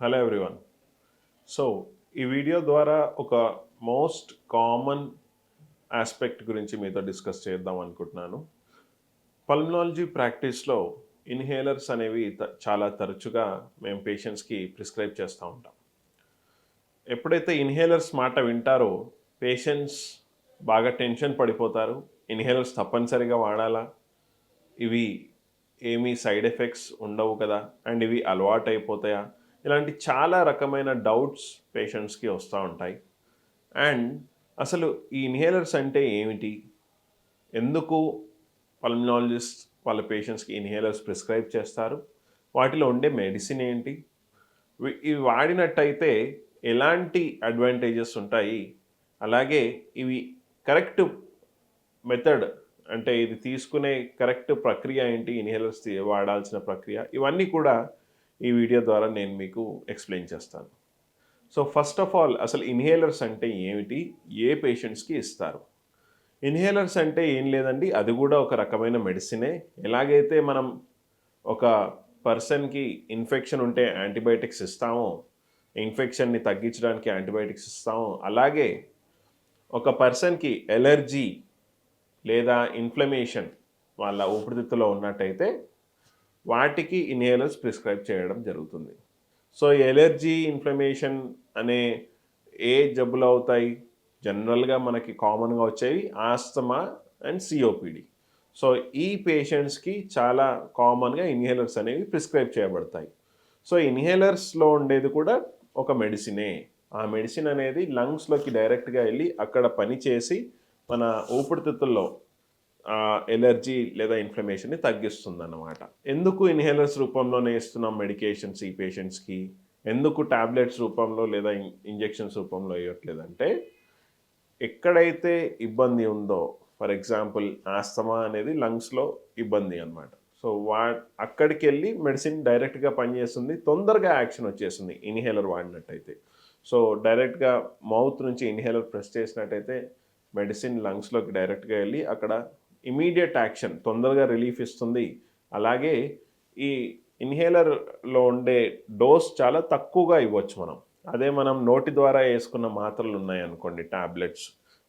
Hello everyone so ఈ video ద్వారా ఒక మోస్ట్ కామన్ ఆస్పెక్ట్ గురించి మీతో డిస్కస్ చేద్దాం అనుకుంటున్నాను. పల్మనాలజీ ప్రాక్టీస్లో ఇన్హేలర్స్ అనేవి చాలా తరచుగా మేము పేషెంట్స్కి ప్రిస్క్రైబ్ చేస్తూ ఉంటాం. ఎప్పుడైతే ఇన్హేలర్స్ మాట వింటారో పేషెంట్స్ బాగా టెన్షన్ పడిపోతారు. ఇన్హేలర్స్ తప్పనిసరిగా వాడాలా? ఇవి ఏమీ సైడ్ ఎఫెక్ట్స్ ఉండవు కదా? అండ్ ఇవి అలవాటు అయిపోతాయా ఇలాంటి చాలా రకమైన డౌట్స్ పేషెంట్స్కి వస్తూ ఉంటాయి. అండ్ అసలు ఈ ఇన్హేలర్స్ అంటే ఏమిటి? ఎందుకు పల్మినాలజిస్ట్ వాళ్ళ పేషెంట్స్కి ఇన్హేలర్స్ ప్రిస్క్రైబ్ చేస్తారు? వాటిలో ఉండే మెడిసిన్ ఏంటి? ఇవి వాడినట్టయితే ఎలాంటి అడ్వాంటేజెస్ ఉంటాయి? అలాగే ఇవి కరెక్ట్ మెథడ్ అంటే ఇది తీసుకునే కరెక్ట్ ప్రక్రియ ఏంటి? ఇన్హేలర్స్ వాడాల్సిన ప్రక్రియ ఇవన్నీ కూడా ఈ వీడియో ద్వారా నేను మీకు ఎక్స్ప్లెయిన్ చేస్తాను. సో ఫస్ట్ ఆఫ్ ఆల్ అసలు ఇన్హేలర్స్ అంటే ఏమిటి? ఏ పేషెంట్స్కి ఇస్తారు? ఇన్హేలర్స్ అంటే ఏం లేదండి అది కూడా ఒక రకమైన మెడిసినే ఎలాగైతే మనం ఒక పర్సన్కి ఇన్ఫెక్షన్ ఉంటే యాంటీబయాటిక్స్ ఇస్తామో ఇన్ఫెక్షన్ని తగ్గించడానికి యాంటీబయాటిక్స్ ఇస్తామో అలాగే ఒక పర్సన్కి ఎలర్జీ లేదా ఇన్ఫ్లమేషన్ వాళ్ళ ఊపిరితిత్తులో ఉన్నట్టయితే వాటికి ఇన్హేలర్స్ ప్రిస్క్రైబ్ చేయడం జరుగుతుంది. సో ఎలర్జీ ఇన్ఫ్లమేషన్ అనే ఏ జబ్బులు అవుతాయి? జనరల్గా మనకి కామన్గా వచ్చేవి ఆస్తమా అండ్ సిఓపిడి. సో ఈ పేషెంట్స్కి చాలా కామన్గా ఇన్హేలర్స్ అనేవి ప్రిస్క్రైబ్ చేయబడతాయి. సో ఇన్హేలర్స్లో ఉండేది కూడా ఒక మెడిసినే. ఆ మెడిసిన్ అనేది లంగ్స్లోకి డైరెక్ట్గా వెళ్ళి అక్కడ పనిచేసి మన ఊపిరితిత్తుల్లో ఎలర్జీ లేదా ఇన్ఫ్లమేషన్ని తగ్గిస్తుంది అన్నమాట ఎందుకు ఇన్హేలర్స్ రూపంలోనే ఇస్తున్నాం మెడికేషన్స్ ఈ పేషెంట్స్కి? ఎందుకు టాబ్లెట్స్ రూపంలో లేదా ఇంజెక్షన్స్ రూపంలో ఇవ్వట్లేదంటే ఎక్కడైతే ఇబ్బంది ఉందో ఫర్ ఎగ్జాంపుల్ ఆస్తమా అనేది లంగ్స్లో ఇబ్బంది అనమాట సో వా అక్కడికి వెళ్ళి మెడిసిన్ డైరెక్ట్గా పనిచేస్తుంది తొందరగా యాక్షన్ వచ్చేస్తుంది ఇన్హేలర్ వాడినట్టయితే. సో డైరెక్ట్గా మౌత్ నుంచి ఇన్హేలర్ ప్రెస్ చేసినట్టయితే మెడిసిన్ లంగ్స్లోకి డైరెక్ట్గా వెళ్ళి అక్కడ ఇమీడియట్ యాక్షన్ తొందరగా రిలీఫ్ ఇస్తుంది. అలాగే ఈ ఇన్హేలర్లో ఉండే డోస్ చాలా తక్కువగా ఇవ్వచ్చు మనం. అదే మనం నోటి ద్వారా వేసుకున్న మాత్రలు ఉన్నాయనుకోండి ట్యాబ్లెట్స్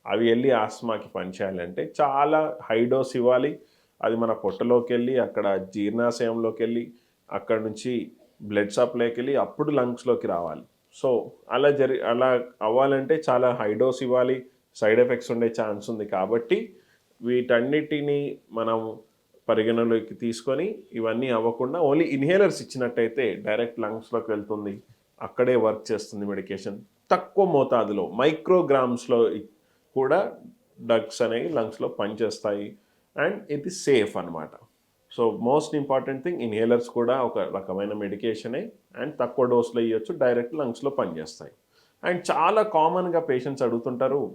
అవి వెళ్ళి ఆస్మాకి పనిచేయాలంటే చాలా హై డోస్ ఇవ్వాలి. అది మన పొట్టలోకి వెళ్ళి అక్కడ జీర్ణాశయంలోకి వెళ్ళి అక్కడ నుంచి బ్లడ్ సప్లైకి వెళ్ళి అప్పుడు లంగ్స్లోకి రావాలి. సో అలా జరి అలా అవ్వాలంటే చాలా హై డోస్ ఇవ్వాలి. సైడ్ ఎఫెక్ట్స్ ఉండే ఛాన్స్ ఉంది కాబట్టి వీటన్నిటినీ మనం పరిగణలోకి తీసుకొని ఇవన్నీ అవ్వకుండా ఓన్లీ ఇన్హేలర్స్ ఇచ్చినట్టయితే డైరెక్ట్ లంగ్స్లోకి వెళ్తుంది. అక్కడే వర్క్ చేస్తుంది మెడికేషన్. తక్కువ మోతాదులో మైక్రోగ్రామ్స్లో కూడా డ్రగ్స్ అనేవి లంగ్స్లో పనిచేస్తాయి. అండ్ ఇది సేఫ్ అన్నమాట. So most important thing inhalers కూడా ఒక రకమైన మెడికేషనే అండ్ తక్కువ డోస్లో ఇవ్వచ్చు డైరెక్ట్ లంగ్స్లో పనిచేస్తాయి. అండ్ చాలా కామన్గా పేషెంట్స్ అడుగుతుంటారు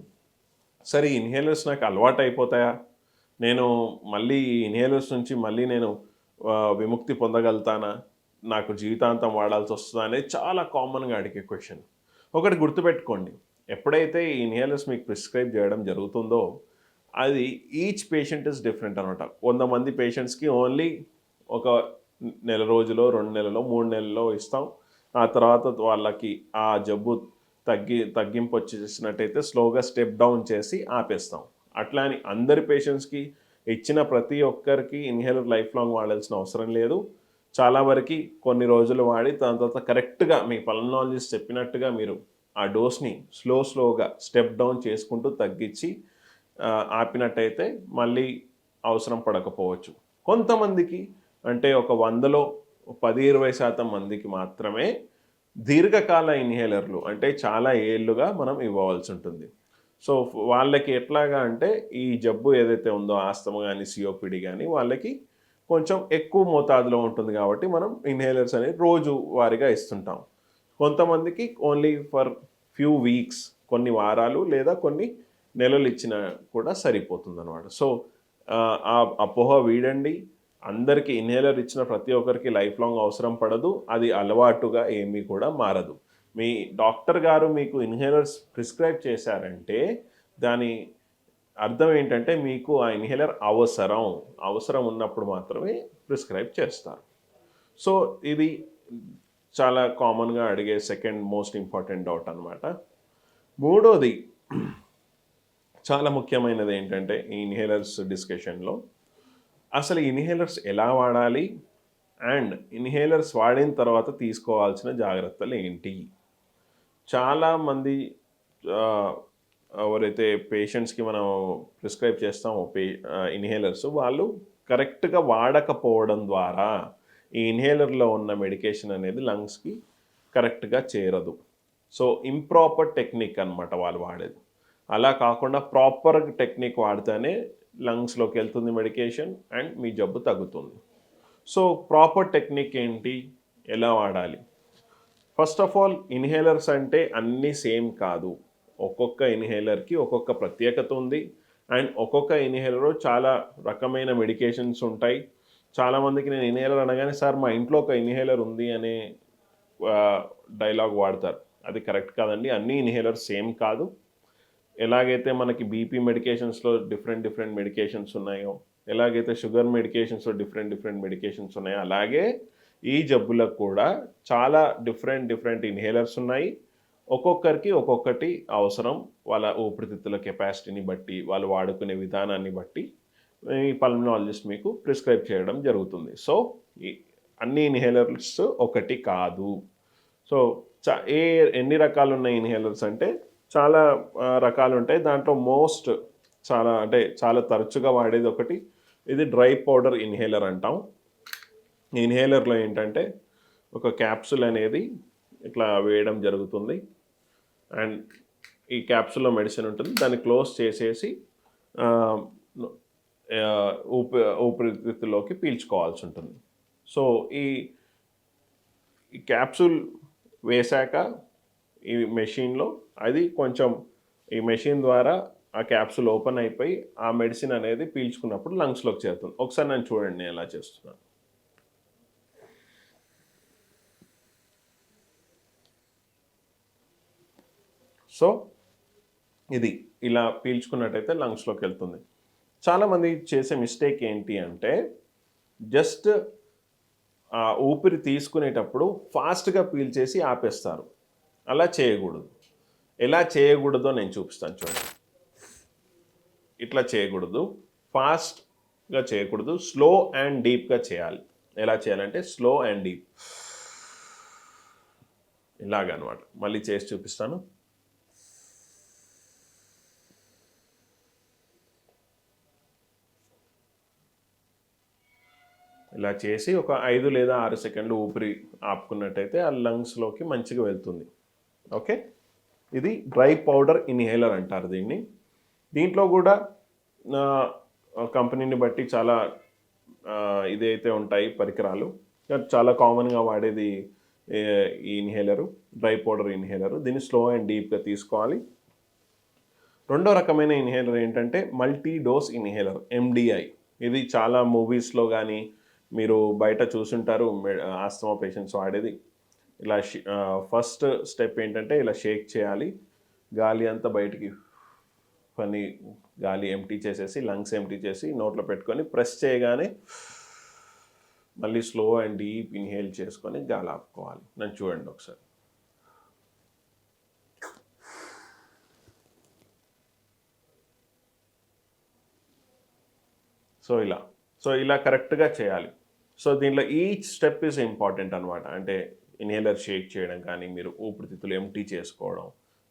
సరే ఇన్హేలర్స్ నాకు అలవాటు అయిపోతాయా నేను మళ్ళీ ఇన్హేలర్స్ నుంచి మళ్ళీ నేను విముక్తి పొందగలుగుతానా? నాకు జీవితాంతం వాడాల్సి వస్తుందా అనేది చాలా కామన్గా అడిగే క్వశ్చన్. ఒకటి గుర్తుపెట్టుకోండి. ఎప్పుడైతే ఈ ఇన్హేలర్స్ మీకు ప్రిస్క్రైబ్ చేయడం జరుగుతుందో అది ఈచ్ పేషెంట్ ఇస్ డిఫరెంట్ అనమాట. వంద మంది పేషెంట్స్కి ఓన్లీ ఒక నెల రోజులో రెండు నెలలో మూడు నెలల్లో ఇస్తాం. ఆ తర్వాత వాళ్ళకి ఆ జబ్బు తగ్గి తగ్గింపు వచ్చేసినట్టయితే స్లోగా స్టెప్ డౌన్ చేసి ఆపేస్తాం. అట్లా అని అందరి పేషెంట్స్కి ఇచ్చిన ప్రతి ఒక్కరికి ఇన్హేలర్ లైఫ్ లాంగ్ వాడాల్సిన అవసరం లేదు. చాలా వరకు కొన్ని రోజులు వాడి దాని తర్వాత కరెక్ట్గా మీ పలనాలజిస్ట్ చెప్పినట్టుగా మీరు ఆ డోస్ని స్లో స్లోగా స్టెప్ డౌన్ చేసుకుంటూ తగ్గించి ఆపినట్టయితే మళ్ళీ అవసరం పడకపోవచ్చు. కొంతమందికి అంటే ఒక వందలో పది ఇరవై శాతం మందికి మాత్రమే దీర్ఘకాల ఇన్హేలర్లు అంటే చాలా ఏళ్ళుగా మనం ఇవ్వవలసి ఉంటుంది. సో వాళ్ళకి ఎట్లాగా అంటే ఈ జబ్బు ఏదైతే ఉందో ఆస్తమ కానీ సిఓపిడి కానీ వాళ్ళకి కొంచెం ఎక్కువ మోతాదులో ఉంటుంది కాబట్టి మనం ఇన్హేలర్స్ అనేది రోజు వారిగా ఇస్తుంటాం. కొంతమందికి ఓన్లీ ఫర్ ఫ్యూ వీక్స్ కొన్ని వారాలు లేదా కొన్ని నెలలు ఇచ్చిన కూడా సరిపోతుంది అనమాట సో ఆ అపోహ వీడండి. అందరికీ ఇన్హేలర్ ఇచ్చిన ప్రతి ఒక్కరికి లైఫ్ లాంగ్ అవసరం పడదు అది అలవాటుగా ఏమీ కూడా మారదు. మీ డాక్టర్ గారు మీకు ఇన్హేలర్స్ ప్రిస్క్రైబ్ చేశారంటే దాని అర్థం ఏంటంటే మీకు ఆ ఇన్హేలర్ అవసరం అవసరం ఉన్నప్పుడు మాత్రమే ప్రిస్క్రైబ్ చేస్తారు. సో ఇది చాలా కామన్గా అడిగే సెకండ్ మోస్ట్ ఇంపార్టెంట్ డౌట్ అనమాట మూడోది చాలా ముఖ్యమైనది ఏంటంటే ఈ ఇన్హేలర్స్ డిస్కషన్లో అసలు ఇన్హేలర్స్ ఎలా వాడాలి? అండ్ ఇన్హేలర్స్ వాడిన తర్వాత తీసుకోవాల్సిన జాగ్రత్తలు ఏంటి? చాలామంది ఎవరైతే పేషెంట్స్కి మనం ప్రిస్క్రైబ్ చేస్తామో పే ఇన్హేలర్స్ వాళ్ళు కరెక్ట్గా వాడకపోవడం ద్వారా ఈ ఇన్హేలర్లో ఉన్న మెడికేషన్ అనేది లంగ్స్కి కరెక్ట్గా చేరదు. సో ఇంప్రాపర్ టెక్నిక్ అన్నమాట వాళ్ళు వాడేది. అలా కాకుండా ప్రాపర్ టెక్నిక్ వాడితేనే లంగ్స్లోకి వెళ్తుంది మెడికేషన్ అండ్ మీ జబ్బు తగ్గుతుంది. సో ప్రాపర్ టెక్నిక్ ఏంటి? ఎలా వాడాలి? ఫస్ట్ ఆఫ్ ఆల్ ఇన్హేలర్స్ అంటే అన్నీ సేమ్ కాదు. ఒక్కొక్క ఇన్హేలర్కి ఒక్కొక్క ప్రత్యేకత ఉంది. అండ్ ఒక్కొక్క ఇన్హేలర్ చాలా రకమైన మెడికేషన్స్ ఉంటాయి. చాలామందికి నేను ఇన్హేలర్ అనగానే సార్ మా ఇంట్లో ఒక ఇన్హేలర్ ఉంది అనే డైలాగ్ వాడతారు. అది కరెక్ట్ కాదండి. అన్ని ఇన్హేలర్స్ సేమ్ కాదు. ఎలాగైతే మనకి బీపీ మెడికేషన్స్లో డిఫరెంట్ డిఫరెంట్ మెడికేషన్స్ ఉన్నాయో ఎలాగైతే షుగర్ మెడికేషన్స్లో డిఫరెంట్ డిఫరెంట్ మెడికేషన్స్ ఉన్నాయో అలాగే ఈ జబ్బులకు కూడా చాలా డిఫరెంట్ డిఫరెంట్ ఇన్హేలర్స్ ఉన్నాయి. ఒక్కొక్కరికి ఒక్కొక్కటి అవసరం. వాళ్ళ ఊపిరితిత్తుల కెపాసిటీని బట్టి వాళ్ళు వాడుకునే విధానాన్ని బట్టి ఈ పల్మనాలజిస్ట్ మీకు ప్రిస్క్రైబ్ చేయడం జరుగుతుంది. సో ఈ అన్ని ఇన్హేలర్స్ ఒకటి కాదు. సో చ ఏ ఎన్ని రకాలు ఉన్నాయి ఇన్హేలర్స్ అంటే చాలా రకాలు ఉంటాయి దాంట్లో మోస్ట్ చాలా అంటే చాలా తరచుగా వాడేది ఒకటి. ఇది డ్రై పౌడర్ ఇన్హేలర్ అంటాం. ఇన్హేలర్లో ఏంటంటే ఒక క్యాప్సుల్ అనేది ఇట్లా వేయడం జరుగుతుంది. అండ్ ఈ క్యాప్సుల్లో మెడిసిన్ ఉంటుంది. దాన్ని క్లోజ్ చేసేసి ఊపి ఊపిరితిత్తులోకి పీల్చుకోవాల్సి ఉంటుంది. సో ఈ ఈ క్యాప్సూల్ వేశాక ఈ మెషిన్లో. అది కొంచెం ఈ మెషిన్ ద్వారా ఆ క్యాప్సూల్ ఓపెన్ అయిపోయి ఆ మెడిసిన్ అనేది పీల్చుకున్నప్పుడు లంగ్స్లోకి చేరుతుంది. ఒకసారి నన్ను చూడండి నేను ఎలా చేస్తున్నాను. సో ఇది ఇలా పీల్చుకున్నట్టయితే లంగ్స్లోకి వెళ్తుంది. చాలామంది చేసే మిస్టేక్ ఏంటి అంటే జస్ట్ ఆ ఊపిరి తీసుకునేటప్పుడు ఫాస్ట్గా పీల్చేసి ఆపేస్తారు. అలా చేయకూడదు. ఎలా చేయకూడదో నేను చూపిస్తాను చూడండి. ఇట్లా చేయకూడదు. ఫాస్ట్గా చేయకూడదు. స్లో అండ్ డీప్గా చేయాలి. ఎలా చేయాలంటే స్లో అండ్ డీప్. ఇలాగనమాట మళ్ళీ చేసి చూపిస్తాను. ఇలా చేసి ఒక ఐదు లేదా ఆరు సెకండ్లు ఊపిరి ఆపుకున్నట్టయితే ఆ లంగ్స్లోకి మంచిగా వెళ్తుంది. ఓకే? ఇది డ్రై పౌడర్ ఇన్హేలర్ అంటారు దీన్ని. దీంట్లో కూడా కంపెనీని బట్టి చాలా ఇదైతే ఉంటాయి పరికరాలు. చాలా కామన్గా వాడేది ఈ ఇన్హేలరు డ్రై పౌడర్ ఇన్హేలరు. దీన్ని స్లో అండ్ డీప్గా తీసుకోవాలి. రెండో రకమైన ఇన్హేలర్ ఏంటంటే మల్టీ డోస్ ఇన్హేలర్ ఎండిఐ ఇది చాలా మూవీస్లో కానీ మీరు బయట చూసుంటారు ఆస్తమా పేషెంట్స్ వాడేది. ఇలా ఫస్ట్ స్టెప్ ఏంటంటే ఇలా షేక్ చేయాలి. గాలి అంతా బయటికి పని గాలి ఎంటీ చేసేసి లంగ్స్ ఎంటీ చేసి నోట్లో పెట్టుకొని ప్రెస్ చేయగానే మళ్ళీ స్లో అండ్ డీప్ ఇన్హేల్ చేసుకొని గాలి ఆపుకోవాలి. నన్ను చూడండి ఒకసారి. సో ఇలా సో ఇలా కరెక్ట్గా చేయాలి. సో దీంట్లో ఈచ్ స్టెప్ ఈజ్ ఇంపార్టెంట్ అనమాట అంటే ఇన్హేలర్ షేక్ చేయడం కానీ మీరు ఊపిరితిత్తులు ఎంటీ చేసుకోవడం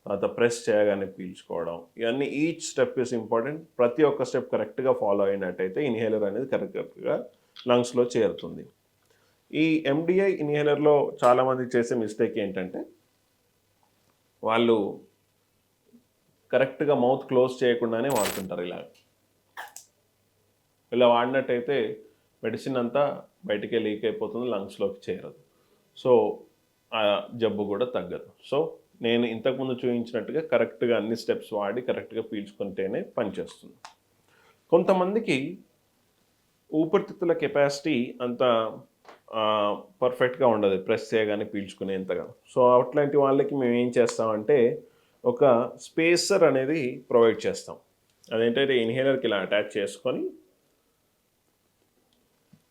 తర్వాత ప్రెస్ చేయగానే పీల్చుకోవడం ఇవన్నీ ఈచ్ స్టెప్ ఇస్ ఇంపార్టెంట్ ప్రతి ఒక్క స్టెప్ కరెక్ట్గా ఫాలో అయినట్టయితే ఇన్హేలర్ అనేది కరెక్ట్గా లంగ్స్లో చేరుతుంది. ఈ ఎండిఐ ఇన్హేలర్లో చాలామంది చేసే మిస్టేక్ ఏంటంటే వాళ్ళు కరెక్ట్గా మౌత్ క్లోజ్ చేయకుండానే వాడుతుంటారు ఇలా. ఇలా వాడినట్టయితే మెడిసిన్ అంతా బయటికే లీక్ అయిపోతుంది లంగ్స్లోకి చేరదు. సో ఆ జబ్బు కూడా తగ్గదు. సో నేను ఇంతకుముందు చూపించినట్టుగా కరెక్ట్గా అన్ని స్టెప్స్ వాడి కరెక్ట్గా పీల్చుకుంటేనే పనిచేస్తుంది కొంతమందికి ఊపిరితిత్తుల కెపాసిటీ అంత పర్ఫెక్ట్గా ఉండదు. ప్రెస్ చేయగానే పీల్చుకునేంతగా సో అట్లాంటి వాళ్ళకి మేము ఏం చేస్తామంటే ఒక స్పేసర్ అనేది ప్రొవైడ్ చేస్తాం. అదేంటంటే ఇన్హేలర్కి ఇలా అటాచ్ చేసుకొని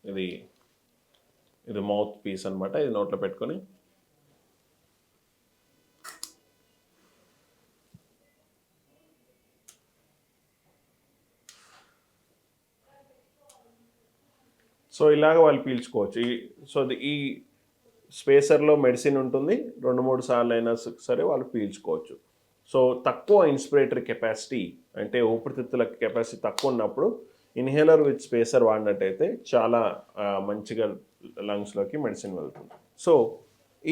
ఇది ఇది మౌత్ పీస్ అనమాట ఇది నోట్లో పెట్టుకొని. సో ఇలాగ వాళ్ళు పీల్చుకోవచ్చు. ఈ సో ఈ స్పేసర్లో మెడిసిన్ ఉంటుంది. రెండు మూడు సార్లు అయినా సరే వాళ్ళు పీల్చుకోవచ్చు. సో తక్కువ ఇన్స్పిరేటరీ కెపాసిటీ అంటే ఊపిరితిత్తుల కెపాసిటీ తక్కువ ఉన్నప్పుడు ఇన్హేలర్ విత్ స్పేసర్ వాడినట్టయితే చాలా మంచిగా లంగ్స్లోకి మెడిసిన్ వెళ్తుంది. సో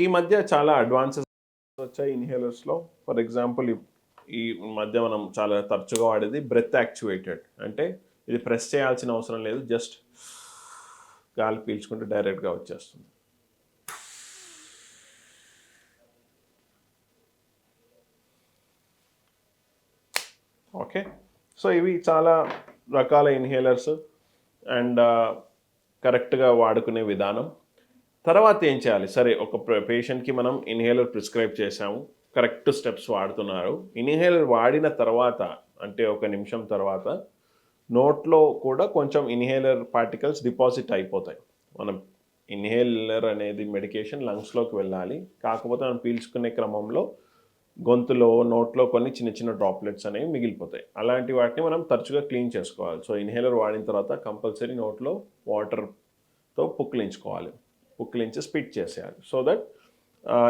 ఈ మధ్య చాలా అడ్వాన్సెస్ వచ్చాయి ఇన్హేలర్స్లో ఫర్ ఎగ్జాంపుల్ ఈ మధ్య మనం చాలా తరచుగా వాడేది బ్రెత్ యాక్చువేటెడ్ అంటే ఇది ప్రెస్ చేయాల్సిన అవసరం లేదు జస్ట్ గాలి పీల్చుకుంటే డైరెక్ట్గా వచ్చేస్తుంది. ఓకే సో ఇవి చాలా రకాల ఇన్హేలర్స్ అండ్ కరెక్ట్గా వాడుకునే విధానం. తర్వాత ఏం చేయాలి? సరే ఒక పేషెంట్కి మనం ఇన్హేలర్ ప్రిస్క్రైబ్ చేసాము కరెక్ట్ స్టెప్స్ వాడుతున్నారు. ఇన్హేలర్ వాడిన తర్వాత అంటే ఒక నిమిషం తర్వాత నోట్లో కూడా కొంచెం ఇన్హేలర్ పార్టికల్స్ డిపాజిట్ అయిపోతాయి. మనం ఇన్హేలర్ అనేది మెడికేషన్ లంగ్స్లోకి వెళ్ళాలి. కాకపోతే మనం పీల్చుకునే క్రమంలో గొంతులో నోట్లో కొన్ని చిన్న చిన్న డ్రాప్లెట్స్ అనేవి మిగిలిపోతాయి. అలాంటి వాటిని మనం తరచుగా క్లీన్ చేసుకోవాలి. సో ఇన్హేలర్ వాడిన తర్వాత కంపల్సరీ నోట్లో వాటర్తో పుక్కిలించుకోవాలి. పుక్కిలించి స్పిట్ చేసేయాలి. సో దట్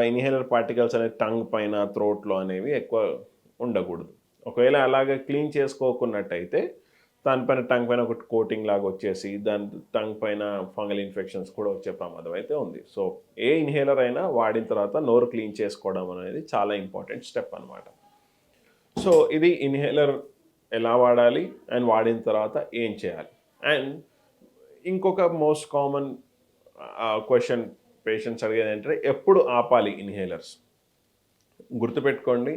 ఇన్హేలర్ పార్టికల్స్ అనేవి టంగ్ పైన త్రోట్లో అనేవి ఎక్కువ ఉండకూడదు. ఒకవేళ అలాగే క్లీన్ చేసుకోకున్నట్టయితే దానిపైన టంగ్ పైన ఒక కోటింగ్ లాగా వచ్చేసి దాని టంగ్ పైన ఫంగల్ ఇన్ఫెక్షన్స్ కూడా వచ్చే ప్రమాదం అయితే ఉంది. సో ఏ ఇన్హేలర్ అయినా వాడిన తర్వాత నోరు క్లీన్ చేసుకోవడం అనేది చాలా ఇంపార్టెంట్ స్టెప్ అనమాట సో ఇది ఇన్హేలర్ ఎలా వాడాలి అండ్ వాడిన తర్వాత ఏం చేయాలి? అండ్ ఇంకొక మోస్ట్ కామన్ క్వశ్చన్ పేషెంట్స్ అడిగేది ఏంటంటే ఎప్పుడు ఆపాలి ఇన్హేలర్స్? గుర్తుపెట్టుకోండి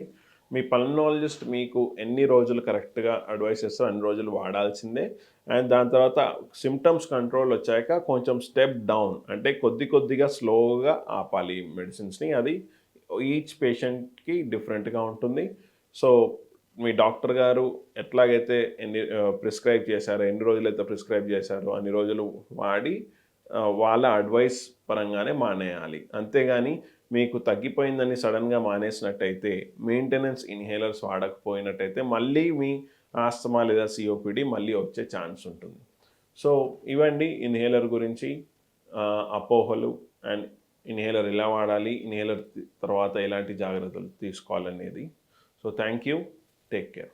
మీ పల్నాలజిస్ట్ మీకు ఎన్ని రోజులు కరెక్ట్గా అడ్వైస్ చేస్తారో అన్ని రోజులు వాడాల్సిందే. అండ్ దాని తర్వాత సిమ్టమ్స్ కంట్రోల్ వచ్చాక కొంచెం స్టెప్ డౌన్ అంటే కొద్ది కొద్దిగా స్లోగా ఆపాలి మెడిసిన్స్ని. అది ఈచ్ పేషెంట్కి డిఫరెంట్గా ఉంటుంది. సో మీ డాక్టర్ గారు ఎట్లాగైతే ఎన్ని ప్రిస్క్రైబ్ చేశారో ఎన్ని రోజులు అయితే ప్రిస్క్రైబ్ చేశారో అన్ని రోజులు వాడి వాళ్ళ అడ్వైస్ పరంగానే మానేయాలి. అంతేగాని మీకు తగ్గిపోయిందని సడన్గా మానేసినట్టయితే మెయింటెనెన్స్ ఇన్హేలర్స్ వాడకపోయినట్టయితే మళ్ళీ మీ ఆస్తమా లేదా సిఓపిడి మళ్ళీ వచ్చే ఛాన్స్ ఉంటుంది. సో ఇవండి ఇన్హేలర్ గురించి అపోహలు అండ్ ఇన్హేలర్ ఎలా వాడాలి ఇన్హేలర్ తర్వాత ఎలాంటి జాగ్రత్తలు తీసుకోవాలనేది. So thank you take care